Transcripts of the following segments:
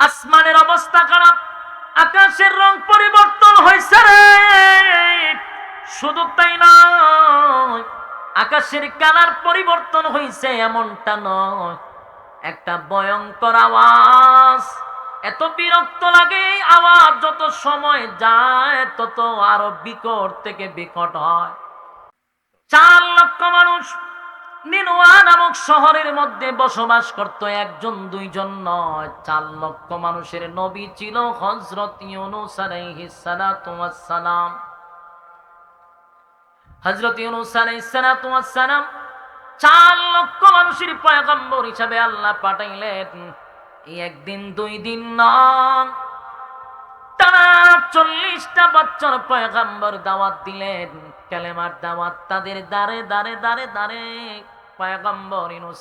আসমানের অবস্থা খারাপ, আকাশের রং পরিবর্তন হয়েছে রে। শুধু তাই নয়, আকাশের কালার পরিবর্তন হয়েছে এমনটা নয়। একটা ভয়ঙ্কর আওয়াজ, এত বিরক্ত লাগে আওয়াজ, যত সময় যায় তত আরও বিকট থেকে বিকট হয়। চার লক্ষ মানুষ নিনুয়া নামক শহরের মধ্যে বসবাস করত একজন, দুইজন নয়, চার লক্ষ মানুষের নবী ছিল হজরত সালাম হজরত সালাম চার লক্ষ মানুষের পয়গম্বর হিসাবে আল্লাহ পাঠাইলেন। একদিন, দুই দিন নয়, টানা চল্লিশটা বছর পয়গাম্বর দাওয়াত দিলেন। কালেমার দাওয়াত তাদের দারে দারে দারে দারে পয়গাম্বর ইনুস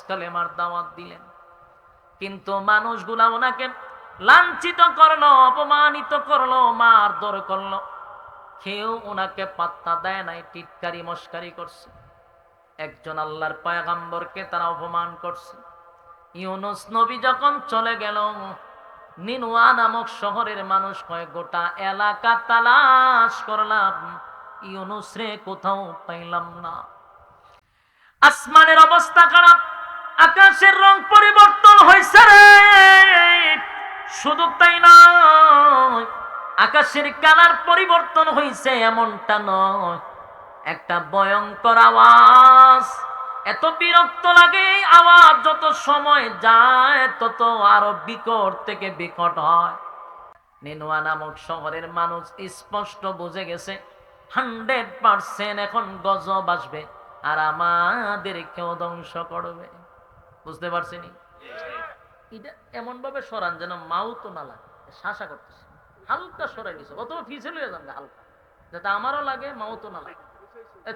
দাওয়াত দিলেন। কিন্তু মানুষগুলা ওনাকে লাঞ্ছিত করল, অপমানিত করল, মারধর করল। কেউ ওনাকে পাত্তা দেয় নাই, টিটকারি, মস্কারি করছে। একজন আল্লাহর পয়গাম্বরকে তারা অপমান করছে। ইউনুস নবী যখন চলে গেল, নিনুয়া নামক শহরের মানুষ কয়, গোটা এলাকা তালাশ করলাম ইউনুস রে কোথাও পাইলাম না। আসমানের অবস্থা খারাপ, আকাশের রং পরিবর্তন হয়েছে রে। শুধু তাই নয়, আকাশের কালার পরিবর্তন হয়েছে এমনটা নয়। একটা ভয়ঙ্কর আওয়াজ, এত বিরক্ত লাগে আওয়াজ, যত সময় যায়, তত আরও বিকট থেকে বিকট হয়। নেনুয়া নামক শহরের মানুষ স্পষ্ট বুঝে গেছে হান্ড্রেড পার্সেন্ট এখন গজব আসবে। আর আমাদেরকেও ধ্বংস করবে। বুঝতে পারছিনি? এটা এমন ভাবে সরান যেন মাও তো না লাগে। শাসা করতেছে। হালকা সরাই দিছে। অথবা ফিসে লইয়া যান হালকা। যাতে আমারও লাগে মাও তো না লাগে।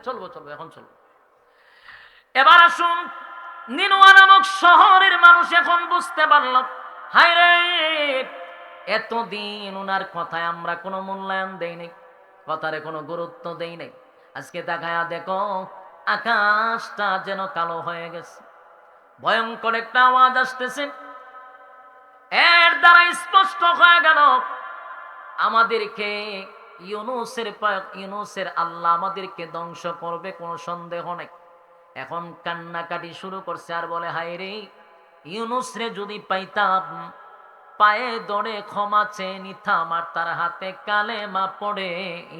চলবো চলবো, এখন চলবো। এবার আসুন, নিনুয়া নামক শহরের মানুষ এখন বুঝতে পারল হাই রে, এতদিন ওনার কথায় আমরা কোনো মূল্যায়ন দেই নাই, কথারে কোনো গুরুত্ব দেই নাই। আজকে দেখায়া দেখো আকাশটা যেন কালো হয়ে গেছে। ভয়ঙ্কর একটা আওয়াজ আসতেছে। এর দ্বারা স্পষ্ট হয়ে গেল, আমাদেরকে ইউনুসের ইউনুসের আল্লাহ আমাদেরকে ধ্বংস করবে, কোনো সন্দেহ নেই। এখন কান্নাকাটি শুরু করছে আর বলে, হায় রে ইউনুস রে যদি পাইতাম, পায়ে দড়ে ক্ষমা চেয়ে নিতাম আর তার হাতে কালে মা পড়ে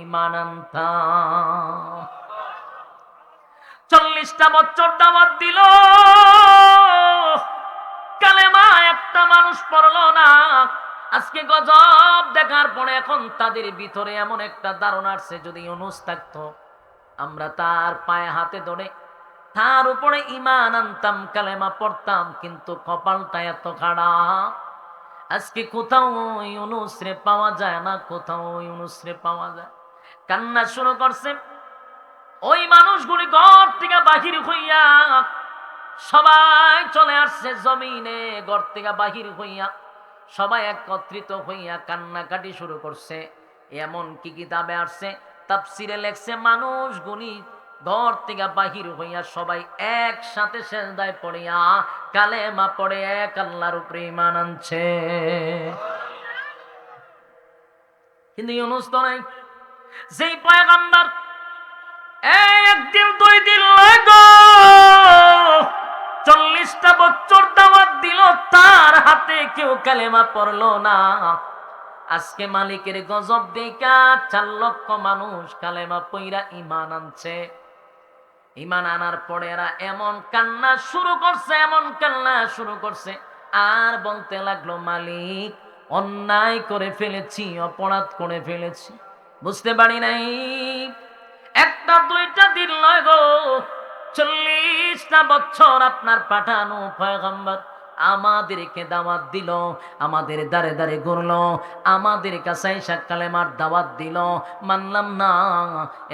ইমান আনতাম। চল্লিশটা বছর দাওয়াত দিল। কালেমা একটা মানুষ পড়ল না। আজকে গজব দেখার পরে এখন তাদের ভিতরে এমন একটা ধারণা আসছে, যদি অনুস থাকতো, আমরা তার পায়ে হাতে ধরে তার উপরে ইমান আনতাম, কালেমা পড়তাম, কিন্তু কপালটা এত খারাপ। আজকে কোথাও ইউনুস রে পাওয়া যায় না, কোথাও ইউনুস রে পাওয়া যায়। কান্না শুরু করছে। ওই মানুষগুলি ঘর থেকে বাহির হইয়া সবাই চলে আসছে জমিনে, ঘর থেকে বাহির হইয়া। সবাই একত্রিত হইয়া কান্নাকাটি শুরু করছে। এমন কি কিতাবে আসছে? তাফসিরে লেখছে, মানুষগুলি ঘর থেকে বাহির হইয়া সবাই একসাথে সেজদায় পড়িয়া, কালেমা পড়ে এক আল্লাহর উপরে ইমান আনছে। কিন্তু ইউনুস নাই। যেই পয়গাম্বার একদিন, দুই দিন লাগো। চল্লিশটা বছর দাওয়াত দিল, তার হাতে কেউ কালেমা পড়ল না। আজকে মালিকের গজব দেখা, চার লক্ষ মানুষ কালেমা পইরা ইমান আনছে। ইমান আনার পরে এরা এমন কান্না শুরু করছে, এমন কান্না শুরু করছে। আর বলতে লাগল, মালিক, অন্যায় করে ফেলেছি, অপরাধ করে ফেলেছি। বুঝতে পারি নাই? একটা দুইটা দিন নয় গো। চল্লিশটা বছর আপনার পাঠানো পয়গম্বর। আমাদেরকে দাওয়াত দিল, আমাদের দারে দারে ঘুরলো, আমাদের কাছে সাকালেমার দাওয়াত দিল। মানলাম না,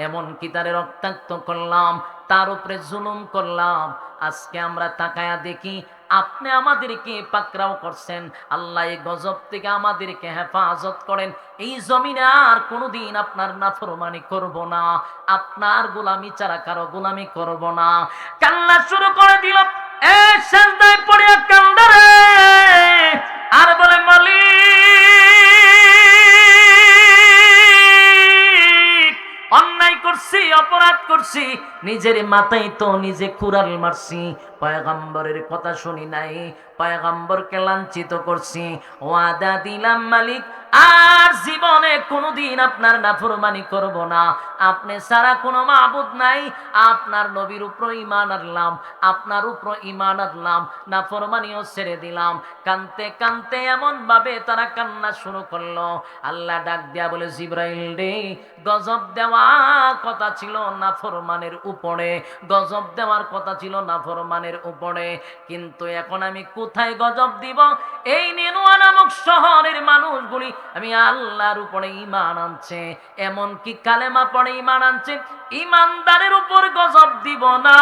এমন কি তারে রক্তাক্ত করলাম, তার উপরে জুলুম করলাম। আজকে আমরা তাকায়া দেখি আপনি আমাদেরকে পাকরাও করছেন। আল্লাহ এই গজব থেকে আমাদেরকে হেফাজত করেন। এই জমিনে আর কোনোদিন আপনার নাফরমানি করব না। আপনার গোলামি চারা কারও গোলামি করব না। কান্না শুরু করে দিল। এ পড়িয়া কান্দারে আর বলে, মালিক করছি, অপরাধ করছি, নিজের মাথায় তো নিজে কুড়াল মারছি, পয়গম্বরের কথা শুনি নাই, পয়গম্বরকে লাঞ্ছিত করছি, ওয়াদা দিলাম মালিক আর জীবনে কোনোদিন আপনার নাফরমানি করব না। আপনি ছাড়া কোনো মাবুদ নাই। আপনার নবীর উপর ইমান আনলাম, আপনার উপর ইমান আনলাম, নাফরমানিও ছেড়ে দিলাম। কানতে কানতে এমন ভাবে তারা কান্না শুরু করল। আল্লাহ ডাক দিয়া বলে, জিব্রাইল রে, গজব দেওয়া কথা ছিল নাফরমানের উপরে। গজব দেওয়ার কথা ছিল নাফরমানের উপরে। কিন্তু এখন আমি কোথায় গজব দিব? এই নেনুয়া নামক শহরের মানুষগুলি আমি আল্লাহর উপরে ইমান আনছে এমন কি কালেমা পড়ে ইমান আনছে ইমানদারের উপর গজব দিব না।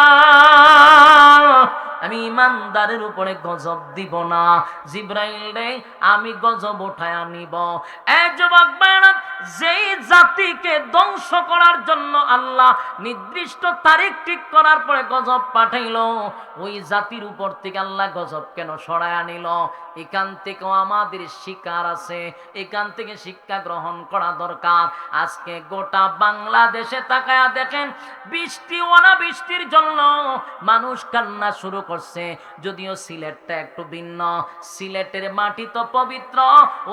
আমি ইমানদারের উপরে গজব দিব না। জিব্রাইল রে আমি গজব উঠায় আনিব এ যুবক ভাইরা, যেই জাতিকে ধ্বংস করার জন্য আল্লাহ নির্দিষ্ট তারিখ ঠিক করার পরে গজব পাঠাইলো ওই জাতির উপর থেকে আল্লাহ গজব কেন সরায় আনিল এখান থেকেও আমাদের শিকার আছে। এখান থেকে শিক্ষা গ্রহণ করা দরকার। আজকে গোটা বাংলাদেশে তাকায়া দেখেন বৃষ্টি ওনা বৃষ্টির জন্য মানুষ কান্না শুরু করছে। যদিও সিলেটটা একটু ভিন্ন। সিলেটের মাটি তো পবিত্র,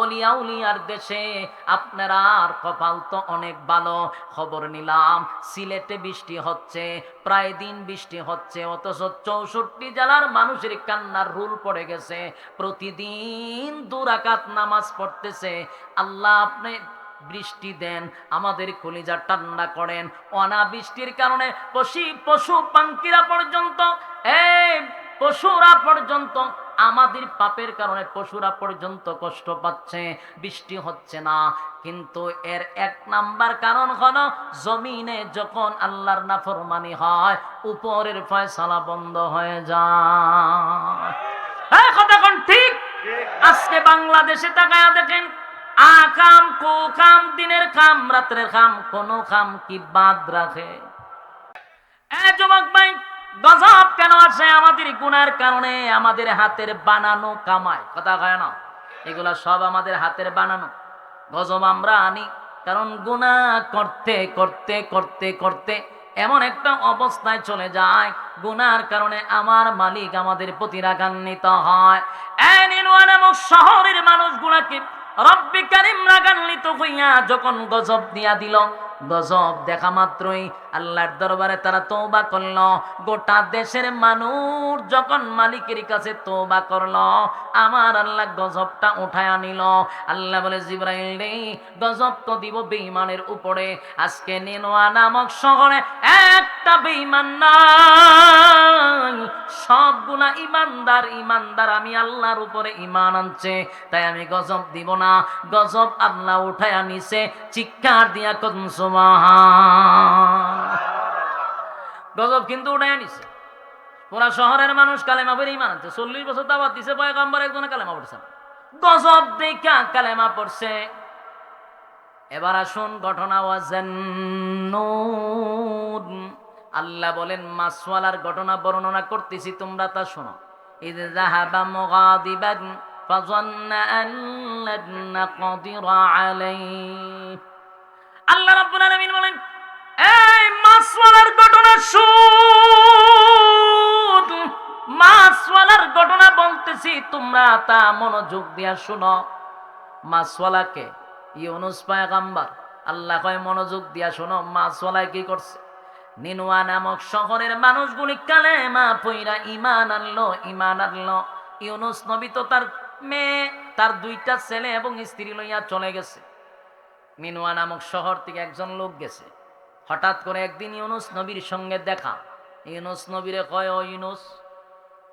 অলিয়া উলিয়ার দেশে। আপনারা আর কপাল তো অনেক ভালো। খবর নিলাম, সিলেটে বৃষ্টি হচ্ছে, প্রায় দিন বৃষ্টি হচ্ছে, অথচ চৌষট্টি জেলার মানুষের কান্নার রুল পড়ে গেছে। প্রতিদিন দুরাকাত নামাজ পড়তেছে। আল্লাহ আপনি বৃষ্টি দেন আমাদের কলিজা ঠান্ডা করেন। অনাবৃষ্টির কারণে পশু পশু পাঙ্কিরা পর্যন্ত এই পশুরা পর্যন্ত আমাদের পাপের কারণে পশুরা পর্যন্ত কষ্ট পাচ্ছে বৃষ্টি হচ্ছে না। কিন্তু এর এক নাম্বার কারণ হলো জমিনে যখন আল্লাহর নাফরমানি হয় উপরের ফয়সালা বন্ধ হয়ে যায়। ঠিক। আজকে বাংলাদেশে তাকায়া দেখেন আকাম কো কাম দিনের কাম রাত্রের কাম কোন কাম কি বাদ রাখে? এ যুবক ভাই, গজব কেন আসে আমাদের গুনার কারণে আমাদের হাতের বানানো কামায় কথা কয় না? এগুলা সব আমাদের হাতের বানানো। গজব আমরা আনি, কারণ গুনাহ করতে করতে করতে করতে এমন একটা অবস্থায় চলে যায়। গুনার কারণে আমার মালিক আমাদের প্রতি রাগান্বিত হয়। শহরের মানুষগুলাকে রব্বি কারিম রাগান্বিত হইয়া যখন গজব দিয়া দিল গজব দেখা মাত্রই আল্লাহর দরবারে তারা তৌবা করল। গোটা দেশের মানুষ যখন মালিকের কাছে তৌবা করল, আমার আল্লাহ গজবটা উঠায় আনিল আল্লাহ বলে, জিব্রাইল রে, গজব তো দিব বেঈমানের উপরে। আজকে নেনোয়া নামক শহরে একটা বেঈমান নাই। সবগুলা ইমানদার ইমানদার আমি আল্লাহর উপরে ইমান আনছে। তাই আমি গজব দিব না। গজব আল্লাহ উঠায় আনিছে চিৎকার দিয়া কদম গজব কিন্তু উঠায় আনিছে। পুরা শহরের মানুষ কালেমা পড়ে ইমান চল্লিশ বছর দাবাত দিছে পয়গাম্বর, একজনে কালেমা পড়ছে। গজব দেখা কালেমা পড়ছে। এবার আসুন ঘটনা আল্লাহ বলেন মাসওয়ালার ঘটনা বর্ণনা করতেছি, তোমরা তা শোনো। ইদ যাহাবা মুগাদিবান ফাযান্না আন লান নাকদিরা আলাইহি। আল্লাহ রাব্বুল বলেন এই মাসওয়ালার ঘটনা শুন। মাসওয়ালার ঘটনা বলতেছি, তোমরা তা মনোযোগ দিয়া শুনো। মাসওয়ালাকে ইউনুস পায়গাম্বার। আল্লাহ কয়, মনোযোগ দিয়া শোনো মাসওয়ালায় কি করছে? নিনুয়া নামক শহরের মানুষগুলি কালেমা পইরা ইমান আনলো ইমান আনলো। ইউনুস নবী তো তার মেয়ে, তার দুইটা ছেলে এবং স্ত্রী লইয়া চলে গেছে। মিনুয়া নামক শহর থেকে একজন লোক গেছে। হঠাৎ করে একদিন ইউনুস নবীর সঙ্গে দেখা। ইউনুস নবীরে কয়, ও ইউনুস,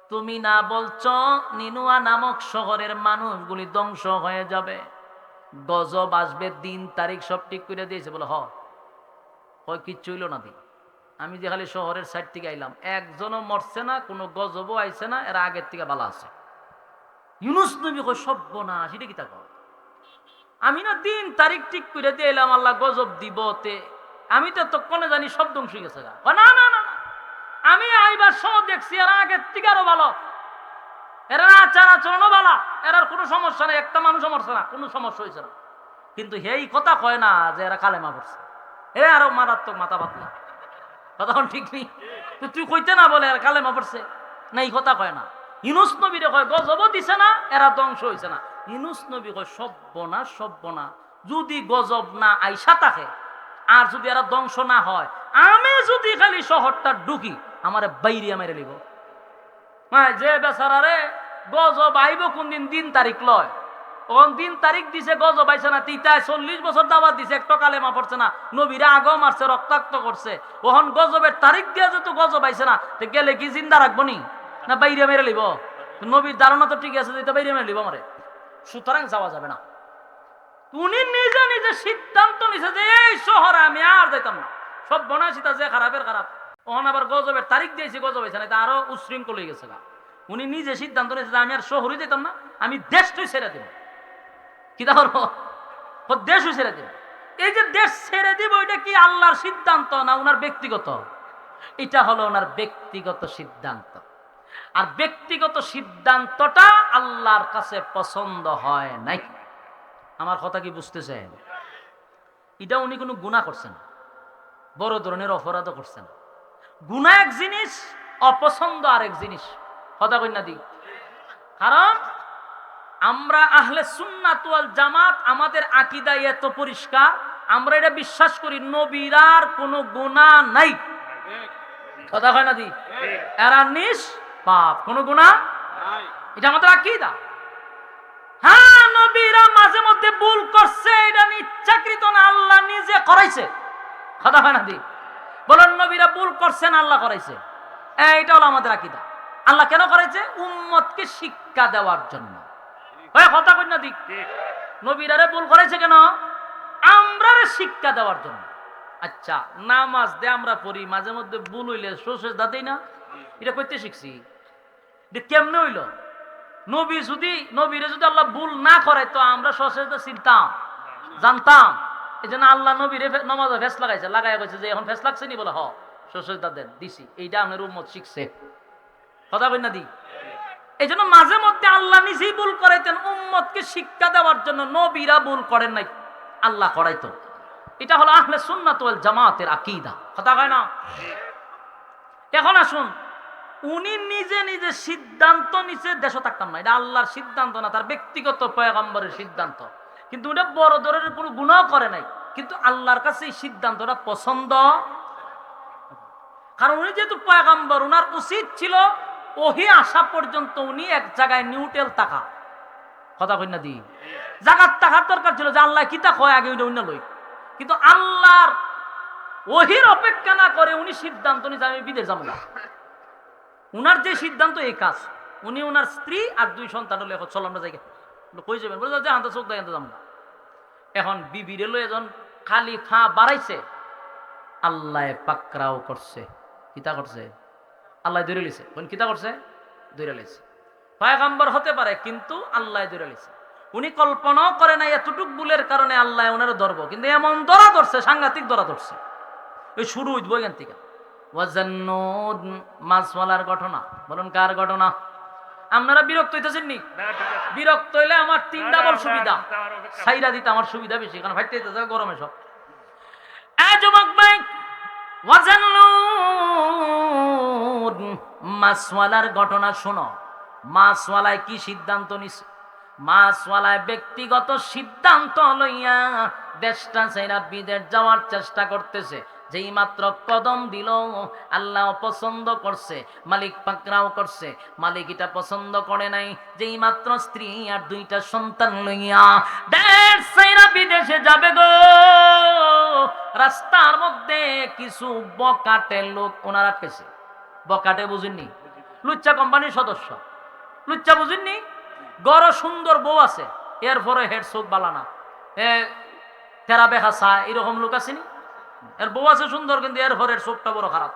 তুমি না বলছ নিনুয়া নামক শহরের মানুষগুলি ধ্বংস হয়ে যাবে? গজব আসবে, দিন, তারিখ সব ঠিক করে দিয়েছে। বলে, হ। কিচ্ছু হইল না দিন। আমি যে খালি শহরের সাইড থেকে আইলাম, একজনও মরছে না, কোনো গজবও আইছে না, এরা আগের থেকে ভালো আছে। ইউনুস নবী কয় সভ্য না সেটা কি তা? আমি না দিন, তারিখ ঠিক করে দিয়ে এলাম, আল্লাহ গজব দিব তে আমি তো তক্ষণে জানি সব ধ্বংস গেছে। না না না না। আমি আইবার সহ দেখছি এরা আগের থেকে ভালো। এরা আচার আচরণও ভালো। এরার কোনো সমস্যা নেই। একটা মানুষও মরছে না, কোনো সমস্যা হয়েছে না। কিন্তু এই কথা কয় না যে এরা কালেমা পড়ছে। এ আরও মারাত্মক মাথা পাতলা। কথা ঠিক নেই? তো তুই কইতে না বলে আর কালেমা পড়ছে? না, এই কথা কয় না। ইনুস নবীরে কয় গজব দিছে না, এরা ধ্বংস হইছে না। ইনুস নবী কয় সব্যনা সব্যনা যদি গজব না আইসা থাকে আর যদি এরা ধ্বংস না হয়, আমি যদি খালি শহরটা ঢুকি, আমার বাইরিয়া মেরে লিব যে বেচারারে গজব আইব কোন দিন দিন তারিখ লয়। ওখান দিন তারিখ দিছে, গজব আইছে না, তিতায় চল্লিশ বছর দাবাত দিছে, একটা কালেমা পড়ছে না, নবীরা আগও মারছে, রক্তাক্ত করছে। ওহন গজবের তারিখ দিয়ে যেহেতু গজব আইছে না, তো গেলে কি জিন্দা রাখব নি? না, বাইরে মেরে লিব নবীর ধারণা তো ঠিক আছে বাইরে মেরে লিব আমারে। সুতরাং যাওয়া যাবে না। উনি নিজে নিজে সিদ্ধান্ত নিছে যে এই শহরে আমি আর যাইতাম না। সব বনাসিতা যে খারাপের খারাপ। ওখানে আবার গজবের তারিখ দিয়েছি, গজব হয়েছে না আরও উশৃঙ্খল হয়ে গেছে। উনি নিজে সিদ্ধান্ত নিয়েছে আমি আর শহরে যেতাম না, আমি দেশটাই ছেড়ে দেব। কি তা করব দেশও ছেড়ে দেব। এই যে দেশ ছেড়ে দিব এটা কি আল্লাহর সিদ্ধান্ত না ওনার ব্যক্তিগত? এটা হলো ওনার ব্যক্তিগত সিদ্ধান্ত। আর ব্যক্তিগত সিদ্ধান্তটা আল্লাহর কাছে পছন্দ হয় নাই। আমার কথা কি বুঝতেছেন? এটা উনি কোনো গুণা করছেন। বড় ধরনের অপরাধও করছেন। গুণা এক জিনিস অপছন্দ আরেক জিনিস। কথা কন্যা দি। কারণ আমরা আহলে সুন্নাত ওয়াল জামাত আমাদের আকিদা এত পরিষ্কার আমরা এটা বিশ্বাস করি নবীরার কোনো গুণা নাই। কথা হয় না দি? এরা নিস পাপ কোনো গুণা? এটা আমাদের আকিদা। হ্যাঁ নবীরা মাঝে মধ্যে ভুল করছে, এটা ইচ্ছাকৃত না, আল্লাহ নিজে করাইছে। কথা হয় না, দি। বলেন, নবীরা ভুল করছেন আল্লাহ করাইছে। এইটা হলো আমাদের আকিদা। আল্লাহ কেন করাইছে? উম্মতকে শিক্ষা দেওয়ার জন্য। কথা কই না দিক নবীরারে ভুল করাইছে কেন? আমরা শিক্ষা দেওয়ার জন্য। আচ্ছা নামাজ দে আমরা পড়ি, মাঝে মধ্যে ভুল হইলে সোশেষ দাতেই না? এটা করতে শিখছি। কেমনে হইল? নবী যদি, নবীরে যদি আল্লাহ ভুল না করে, তো আমরা সচেতন চিনতাম, জানতাম। এই জন্য আল্লাহ নবীরে নমাজে ফেস লাগাইছে লাগাই কইছে যে, এখন ফেস লাগছে নি? বলে, হ সচেতন দেন, দিছি। এইটা আপনার উম্মত শিখছে। কথা বই না দি? এই জন্য মাঝে মধ্যে আল্লাহ নিজেই ভুল করাইতেন, উম্মতকে শিক্ষা দেওয়ার জন্য নবীরা ভুল করেন নাই, আল্লাহ করাইতো। এটা হলো আহলে সুন্নাত জামাতের আকীদা। কথা কয় না? এখন আসুন উনি নিজে নিজে সিদ্ধান্ত নিচে দেশ থাকতাম না। এটা আল্লাহর সিদ্ধান্ত না, তার ব্যক্তিগত পয়গম্বরের সিদ্ধান্ত। কিন্তু এটা বড় ধরনের কোনো গুণাও করে নাই। কিন্তু আল্লাহর কাছে এই সিদ্ধান্তটা পছন্দ। কারণ উনি যেহেতু পয়গম্বর, উনার উচিত ছিল ওহি আসা পর্যন্ত উনি এক জায়গায় নিউটেল থাকা। কথা কই না দি? জাগাত থাকার দরকার ছিল যে আল্লাহ কিতা কয়, আগে ওইটা অন্য লই। কিন্তু আল্লাহর ওহির অপেক্ষা না করে উনি সিদ্ধান্ত নিতে আমি বিদেশ যাব না। উনার যে সিদ্ধান্ত, এই কাজ। উনি ওনার স্ত্রী আর দুই সন্তান হলে চল আমরা যাই কই যাবেন? বলে, যে হাতে চোখ এখন বিবিরে লয়ে যখন খালি ফা বাড়াইছে। আল্লাহ পাকরাও করছে। কিতা করছে? আল্লাহ দৌড়ে লিছে কোন কিতা করছে? দৌড়ে লিছে পয়গাম্বর হতে পারে, কিন্তু আল্লাহ দৌড়ে লিছে উনি কল্পনাও করে না এতটুক ভুলের কারণে আল্লাহ ওনার ধরব। কিন্তু এমন ধরা ধরছে, সাংঘাতিক ধরা ধরছে। ওই শুরু হইব এখান থেকে। ওয়াজান্নুদ মাছওয়ালার ঘটনা। বলুন কার ঘটনা? আপনারা বিরক্ত হইতেছেন নি বিরক্ত হইলে আমার তিন ডাবল সুবিধা। সাইরা দিতে আমার সুবিধা বেশি কারণ ভাইতে হইতেছে গরমে সব। যুবক ভাই ওয়াজান্নুদ মাছওয়ালার ঘটনা শোনো। মাছওয়ালায় কি সিদ্ধান্ত নিছে? মাছওয়ালায় ব্যক্তিগত সিদ্ধান্ত লইয়া দেশটা সেরা বিদেশ যাওয়ার চেষ্টা করতেছে। যেই মাত্র কদম দিল, আল্লাহ পছন্দ করছে, মালিক পাকরাও করছে, মালিক এটা পছন্দ করে নাই, যেই মাত্র স্ত্রী আর দুইটা সন্তান লইয়া বিদেশে যাবে গো। রাস্তার মধ্যে কিছু বকাটে লোক ওনারা পেছে। বকাটে বুঝেননি? লুচ্চা কোম্পানির সদস্য। লুচ্চা বুঝেননি? গড় সুন্দর বউ আছে এরপরে হেড চোখ বালানা এ, তেরা বেহা চা এরকম লোক আসেনি এর বউ আছে সুন্দর, কিন্তু এর ঘরের চোখটা বড় খারাপ।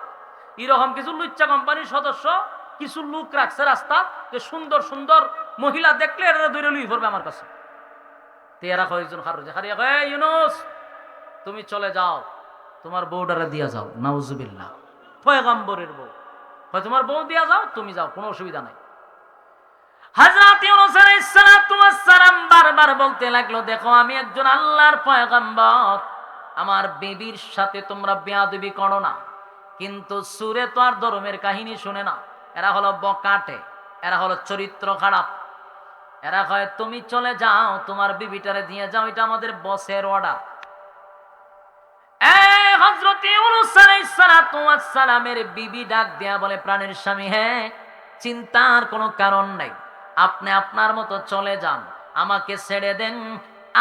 এরকম কিছু লুচ্চা কোম্পানির সদস্য কিছু লোক রাখছে রাস্তা, যে সুন্দর সুন্দর মহিলা দেখলে এরা দৈরে লুই পড়বে আমার কাছে। কয়েকজন খারো যে খারিয়া ইউনুস, তুমি চলে যাও, তোমার দিয়া যাও। পয়গাম্বরের বউ। হয় তোমার বউ দিয়া যাও, তুমি যাও, কোনো অসুবিধা নাই। হযরত ইউনূস আলাইহিস সালাম বারবার বলতে লাগল, দেখো, আমি একজন আল্লাহর পয়গম্বর। আমার বেবির সাথে তোমরা বেয়াদবি করো না। কিন্তু সুরে তো আর ধর্মের কাহিনী শুনে না। এরা হলো বকাটে, এরা হলো চরিত্র খারাপ। এরা কয়, তুমি চলে যাও, তোমার বিবিটারে দিয়ে যাও, এটা আমাদের বসের অর্ডার বিবি ডাক দেয়া বলে, প্রাণের স্বামী হ্যাঁ চিন্তার কোনো কারণ নাই। আপনি আপনার মতো চলে যান, আমাকে ছেড়ে দেন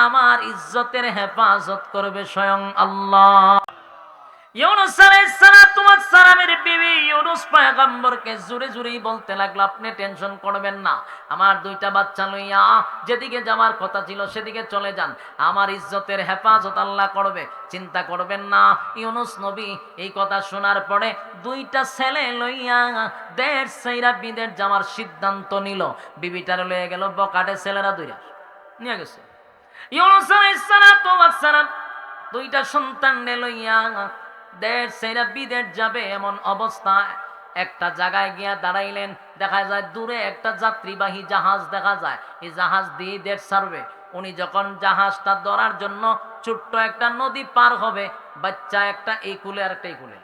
আমার ইজ্জতের হেফাজত করবে স্বয়ং আল্লাহ। জোরে বলতে টেনশন করবেন না, আমার দুইটা বাচ্চা লইয়া যেদিকে যাওয়ার কথা ছিল সেদিকে চলে যান, আমার ইজ্জতের হেফাজত আল্লাহ করবে, চিন্তা করবেন না। ইউনুস নবী এই কথা শোনার পরে দুইটা ছেলে লইয়া দেড় সেইরা বিদের যাওয়ার সিদ্ধান্ত নিল। বিবিটার লইয়া গেল বকাটে ছেলেরা দুইরা, নিয়ে গেছে। দুইটা যাবে এমন অবস্থায় একটা জায়গায় গিয়া দাঁড়াইলেন, দেখা যায় দূরে একটা যাত্রীবাহী জাহাজ দেখা যায়। এই জাহাজ দিয়ে উনি যখন জাহাজটা ধরার জন্য ছোট্ট একটা নদী পার হবে, বাচ্চা একটা এই কুলে আর একটা এই কুলে।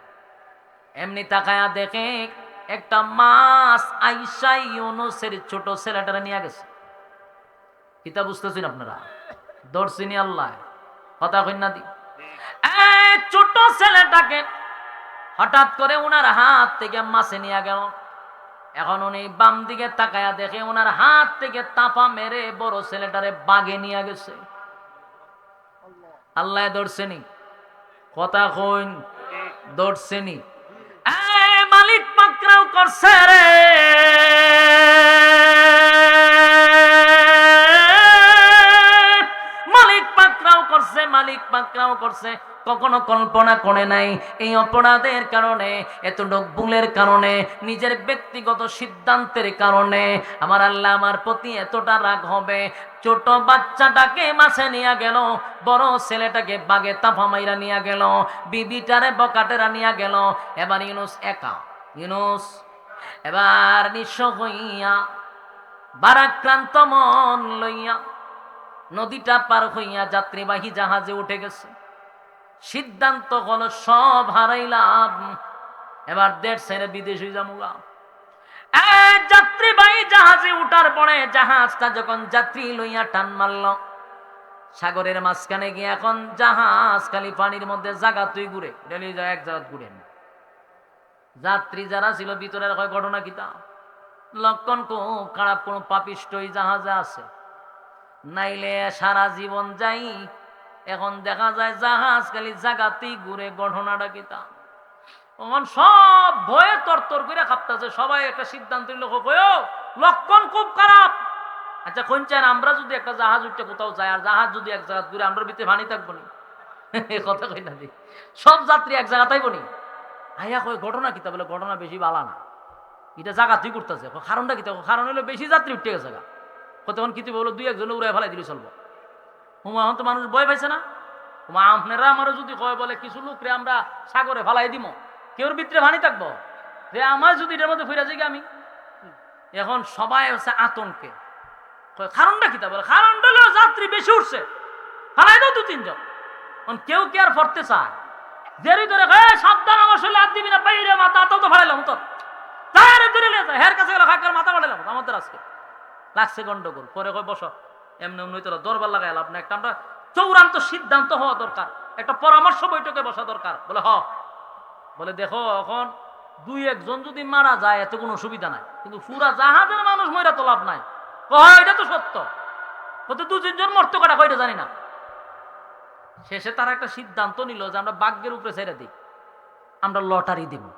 এমনি তাকায়া দেখে একটা মাছ আইসাই ইউনুসের ছোট ছেলেটারা নিয়ে গেছে। কিতা বুঝতেছেন আপনারা? দর্শিনী আল্লাহ। কথা কন্যা দি। ছোট ছেলেটাকে হঠাৎ করে ওনার হাত থেকে মাছে নিয়ে গেল। এখন উনি বাম দিকে তাকায়া দেখে ওনার হাত থেকে তাপা মেরে বড় ছেলেটারে বাগে নিয়ে গেছে। আল্লাহ দর্শনি কথা কইন এই মালিক পাকরাও করছে রে। মালিক পাকরাও করছে, কখনো কল্পনা করে নাই। এই অপরাধের কারণে, এতটুক ভুলের কারণে, নিজের ব্যক্তিগত সিদ্ধান্তের কারণে আমার আল্লাহ আমার প্রতি এতটা রাগ হবে। ছোট বাচ্চাটাকে মাছে নিয়ে গেল, বড় ছেলেটাকে বাগে তাফা মাইরা নিয়ে গেল, বিবিটারে বকাটেরা নিয়ে গেল। এবার ইউনুস একা, ইউনুস এবার নিঃস্ব হইয়া বারাক্রান্ত মন লইয়া নদীটা পার হইয়া যাত্রীবাহী জাহাজে উঠে গেছে। সিদ্ধান্ত হলো, সব হারাইলাম। এবার দেড় ছেড়ে বিদেশ হয়ে যামুগা যাত্রীবাহী জাহাজে উঠার পরে জাহাজটা যখন যাত্রী লইয়া টান মারল, সাগরের মাঝখানে গিয়ে এখন জাহাজ খালি পানির মধ্যে জাগা তুই ঘুরে ডেলি যায় এক জায়গা ঘুরে যাত্রী যারা ছিল, ভিতরের ঘটনা কিতা লক্ষণ খুব খারাপ, কোন পাপিষ্ট জাহাজে আছে। নাইলে সারা জীবন যাই। এখন দেখা যায় জাহাজ খালি জাগাতেই ঘুরে ঘটনাটা কিতা তখন সব ভয়ে তরতর করে খাপতেছে। সবাই একটা সিদ্ধান্ত নিল কয়ও লক্ষণ খুব খারাপ। আচ্ছা কোন চান আমরা যদি একটা জাহাজ উঠতে কোথাও যাই, আর জাহাজ যদি এক জায়গা ঘুরে আমরা ভিতরে ভানি থাকব নি? কথা কই না সব যাত্রী এক জায়গা তাইব নি? আইয়া কই ঘটনা কিতা বলে, ঘটনা বেশি বালা না। এটা জায়গা তুই করতেছে কারণটা কিতা কারণ হলো বেশি যাত্রী উঠতে গেছে কতক্ষণ কিতি বলো দুই একজন উড়াই ফেলাই দিলে চলবো। হুমা এখন তো মানুষ ভয় পাইছে না? হুমা আপনারা আমারও যদি কয় বলে, কিছু লোকরে আমরা সাগরে ফেলাই দিব কেউর ভিতরে ভানি থাকব? যে আমার যদি এটার মধ্যে ফিরে যাই আমি? এখন সবাই হচ্ছে আতঙ্কে। কারণটা কিতা বলে, কারণটা হলো যাত্রী বেশি উঠছে। ফেলাই দাও দু তিনজন। এখন কেউ কি আর ফরতে চায়? দেরি ধরে সাবধান, আমার শরীরে হাত দিবি না, বাইরে মাথা আতাও তো ফাড়াইলাম তোর। যাই রে ধরে হের কাছে গেল খাকার মাথা ফাড়াইলাম আমাদের আজকে লাগছে গন্ডগোল। পরে কয়, বসো। এমনি এমনি তোরা দরবার লাগাই লাভ না একটা আমরা চৌরান্ত সিদ্ধান্ত হওয়া দরকার। একটা পরামর্শ বৈঠকে বসা দরকার। বলে, হ। বলে, দেখো, এখন দুই একজন যদি মারা যায়, এতে কোনো অসুবিধা নাই। কিন্তু পুরা জাহাজের মানুষ মইরা তো লাভ নাই। কয় এটা তো সত্য। কত দু তিনজন মর্ত কাটা, কয়টা জানি না। শেষে তারা একটা সিদ্ধান্ত নিল যে আমরা বাগ্যের উপরে ছেড়ে দিই। আমরা লটারি দিব।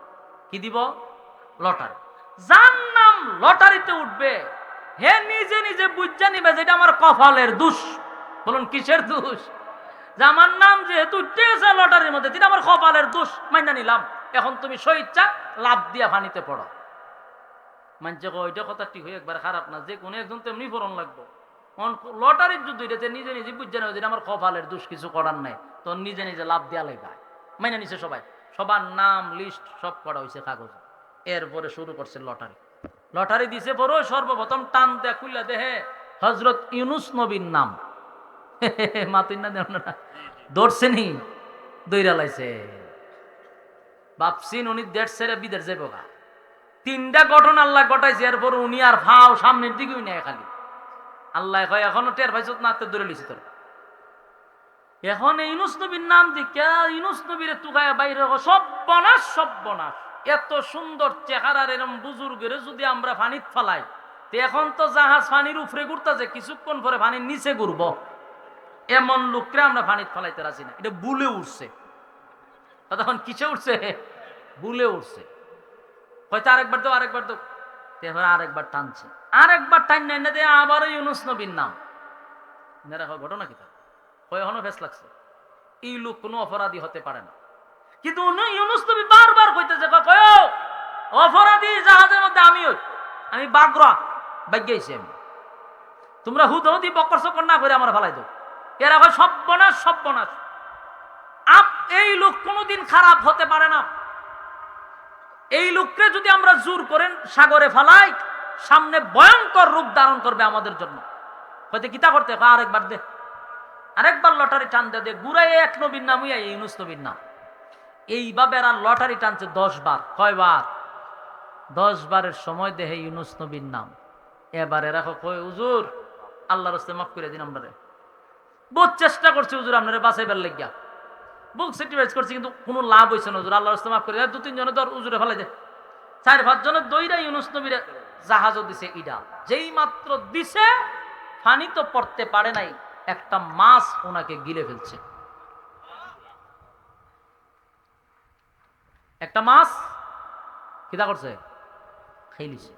কি দিব? লটারি। যার নাম লটারিতে উঠবে হে নিজে নিজে বুঝা নিবে যেটা আমার কপালের দুষ। বলুন, কিসের দোষ? যে আমার নাম যেহেতু উঠতে গেছে লটারির মধ্যে যেটা আমার কপালের দোষ, মাইনা নিলাম। এখন তুমি স্বইচ্ছা, লাভ দিয়া ফানিতে পড়ো। মানছে ওইটা কথা ঠিক হয়ে একবার খারাপ না, যে কোনো একজন তেমনি ফোরন লাগবো। লটারির যুদ্ধ, এটা যে নিজে নিজে বুঝছে না যেটা আমার কপালের দোষ, কিছু করার নাই, তো নিজে নিজে লাভ দেওয়া লেগায় মাইনা নিছে সবাই। সবার নাম লিস্ট সব করা হয়েছে কাগজে। এরপরে শুরু করছে লটারি। লটারি দিছে বড়, সর্বপ্রথম টান দেয়া খুললা দেহে হজরত ইউনুস নবীর নাম। মাতুন না দেন না। দৈরা লাইছে। বাপসিন উনি দেড় সেরে বিদের যাইব গা। তিনটা ঘটনা আল্লাহ ঘটাইছে, এরপর উনি আর ফাও সামনের দিকেই নেয় খালি। আল্লাহ কয়, এখনও টের পাইছত না তো দূরে লিছি তোর? এখন এই ইউনুস নবীর নাম দিকে, ইউনুস নবীর তুকায় বাইরে সব বনাস সব বনাস। এত সুন্দর চেহারার এরম বুজুর্গের যদি আমরা পানিত ফেলাই, তো এখন তো জাহাজ পানির উপরে ঘুরতেছে, কিছুক্ষণ পরে পানির নিচে ঘুরব। এমন লোককে আমরা পানিত ফেলাইতে রাজি না। এটা বুলে উঠছে তা তখন কিসে উঠছে বুলে উঠছে হয়তো আরেকবার তো আরেকবার তো এবার আরেকবার টানছে। আরেকবার টান না দিয়ে আবারও ইউনুস নবীর নাম। ঘটনা কি তার কয় এখনও ফেস লাগছে? এই লোক কোনো অপরাধী হতে পারে না। কিন্তু উনি ইউনুস নবী বারবার কইতেছে কয়, অপরাধী জাহাজের মধ্যে আমি আমি বাগরা বাগ্যাইছি আমি। তোমরা হুদ হুদি বকর সকর না করে আমার ফালাই দাও। এরা কয় সব্যনাশ সব্যনাশ আপ এই লোক কোনোদিন খারাপ হতে পারে না। এই লোককে যদি আমরা জোর করেন সাগরে ফালাই সামনে ভয়ঙ্কর রূপ ধারণ করবে আমাদের জন্য। হয়তো কিতা করতে আরেকবার দে। আরেকবার লটারি টান দে গুড়াই এক নবীর নাম ইউনুস নবীর নাম। এইভাবে এরা লটারি টানছে দশ বার। কয় বার? দশ বারের সময় দেহে ইউনুস নবীর নাম। এবারে রাখো, কয় উজুর আল্লাহর রাস্তায় মাফ করে দিন আমরা বহুত চেষ্টা করছি, হুজুর, আপনারা বাঁচাইবার লেগিয়া। বুক সেক্রিফাইস করছি, কিন্তু কোনো লাভ হয়েছে না, হুজুর, আল্লাহর রাস্তায় মাফ করে দু তিনজনে ধর হুজুরে ফেলে যায় চার, পাঁচ জনের দইরা ইউনুস নবীর জাহাজও দিছে ইডা। যেই মাত্র দিছে, ফানি তো পড়তে পারে নাই, একটা মাছ ওনাকে গিলে ফেলছে। একটা মাছ কিতা করছে খেলিছে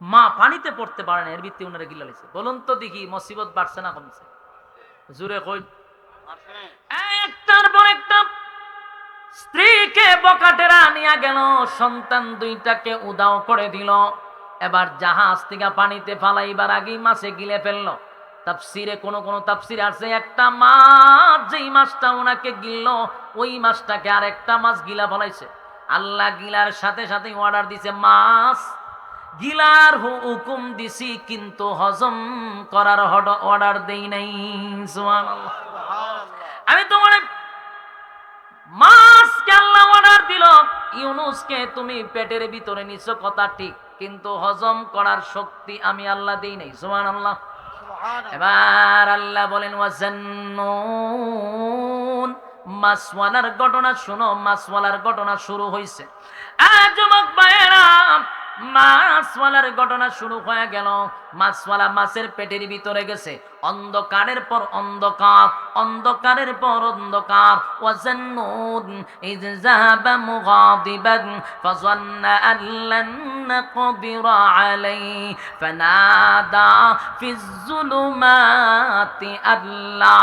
মা পানিতে পড়তে পারে না, এর ভিত্তি ওনারা গিলা লিছে বলুন তো দেখি, মুসিবত বাড়ছে না কমছে? জুড়ে কই একটার পর একটা স্ত্রীকে বকাটেরা নিয়ে গেল, সন্তান দুইটাকে উদাও করে দিল। এবার জাহাজ থেকে পানিতে ফালাইবার আগেই মাছে গিলে ফেলল। তাপসিরে কোন কোন তাপসিরে আছে, একটা মাছ যেই মাছটা ওনাকে গিললো, ওই মাছটাকে আর একটা মাছ গিলা ফলাইছে আল্লাহ গিলার সাথে সাথে অর্ডার দিছে, মাছ, গিলার হুকুম দিছি, কিন্তু হজম করার অর্ডার দেই নাই আমি তোমার মাছকে আল্লাহ অর্ডার দিল, ইউনুসকে তুমি পেটের ভিতরে নিছো, কথা ঠিক, কিন্তু হজম করার শক্তি আমি আল্লাহ দেই নাই সুমান আল্লাহ এবার আল্লাহ বলেন, ওয়াজান্নুন। মাসওয়ালার ঘটনা শুনো, মাসওয়ালার ঘটনা শুরু হইছে। আজ যুবক মাছওয়ালার ঘটনা শুরু হয়ে গেল। মাছওয়ালা মাছের পেটের ভিতরে গেছে। অন্ধকারের পর অন্ধকার, অন্ধকারের পর অন্ধকার। ওয়াজান্নুন ইজ যাহাবা মুগাদিবান, ফাযান্না আন লান নাকদিরা আলাইহি, ফানাদা ফিজ যুলুমাতি আল্লা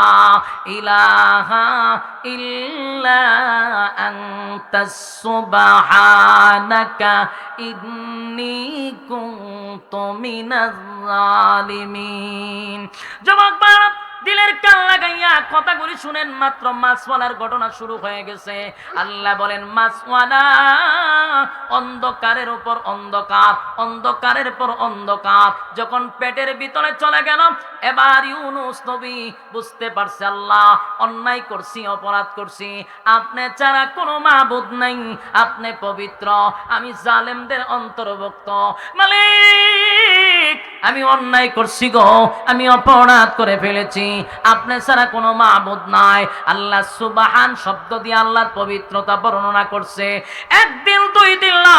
ইলাহা ইল্লা আনতা সুবহানাকা ইন্নী কুনতু মিনাজ জালিমিন যুবক বাড়া দিলের কান লাগাইয়া কথাগুলি শুনেন মাত্র, মাছওয়ালার ঘটনা শুরু হয়ে গেছে। আল্লাহ বলেন, মাছওয়ালা, অন্ধকারের উপর অন্ধকার, অন্ধকারের পর অন্ধকার। যখন পেটের ভিতরে চলে গেল, এবার ইউনুস নবী বুঝতে পারছে, আল্লাহ, অন্যায় করছি, অপরাধ করছি। আপনি ছাড়া কোনো মাবুদ নাই। আপনি পবিত্র। আমি জালেমদের অন্তর্ভুক্ত। মালিক আমি অন্যায় করছি গো, আমি অপরাধ করে ফেলেছি। আপনার ছাড়া কোনো মাবুদ নাই। আল্লাহ সুবাহান শব্দ দিয়ে আল্লাহর পবিত্রতা বর্ণনা করছে। একদিন, দুই দিন না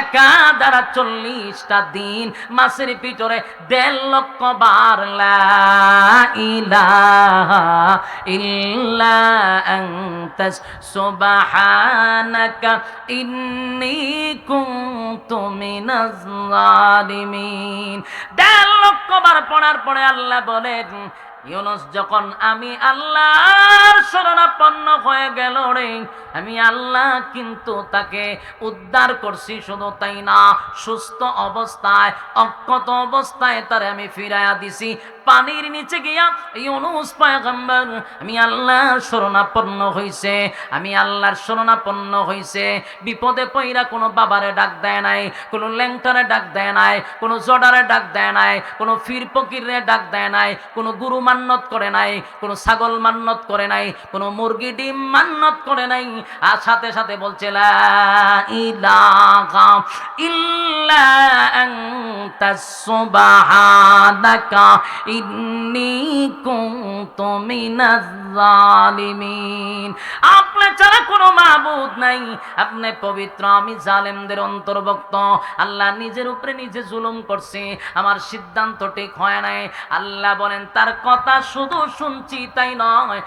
একা দ্বারা চল্লিশটা দিন, মাসের ভিতরে দেড় লক্ষ বার সুবহানাকা ইন্নী কুনতু মিনাজ জালিমিন দেড় লক্ষ বার পড়ার পরে আল্লাহ বলেন ইউনুস যখন আমি আল্লাহর শরণাপন্ন হয়ে গেল রে, আমি আল্লাহ কিন্তু তাকে উদ্ধার করছি শুধু তাই না, সুস্থ অবস্থায়, অক্ষত অবস্থায় তারে আমি ফিরাইয়া দিছি। পানির নিচে গিয়া ইউনুস পয়গম্বর, আমি আল্লাহর শরণাপন্ন হইছে, আমি আল্লাহর শরণাপন্ন হইছে। বিপদে পইরা কোনো বাবারে ডাক দেয় নাই, কোনো ল্যাংটারে ডাক দেয় নাই, কোনো জডারে ডাক দেয় নাই, কোনো ফির ফকিরে ডাক দেয় নাই, কোনো গুরু মান্নত করে নাই, কোনো ছাগল মান্নত করে নাই, কোন মুরগি ডিম মান্নত করে নাই। আর সাথে সাথে বলছে ইন্নী জালিমিন আপনি ছাড়া কোনো মাবুদ নাই। আপনি পবিত্র, আমি জালেমদের অন্তর্ভুক্ত। আল্লাহ নিজের উপরে নিজে জুলুম করছে। আমার সিদ্ধান্ত ঠিক হয় নাই। আল্লাহ বলেন, তার কথা শুধু শুনছি তাই নয়।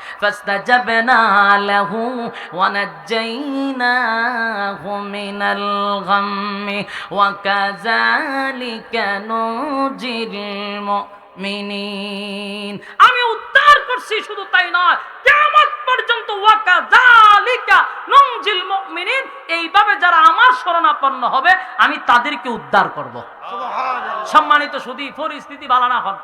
লাহু নাজ্জাইনাহু মিনাল গাম্মি ওয়া কাযালিকা নুজিল মুমিনিন। আমি উদ্ধার করছি শুধু তাই নয় কিয়ামত পর্যন্ত ওয়াকা জালিকা নুজিল মুমিনিন। এইভাবে যারা আমার শরণাপন্ন হবে আমি তাদেরকে উদ্ধার করব। সম্মানিত সুদী পরিস্থিতি বালানা না হন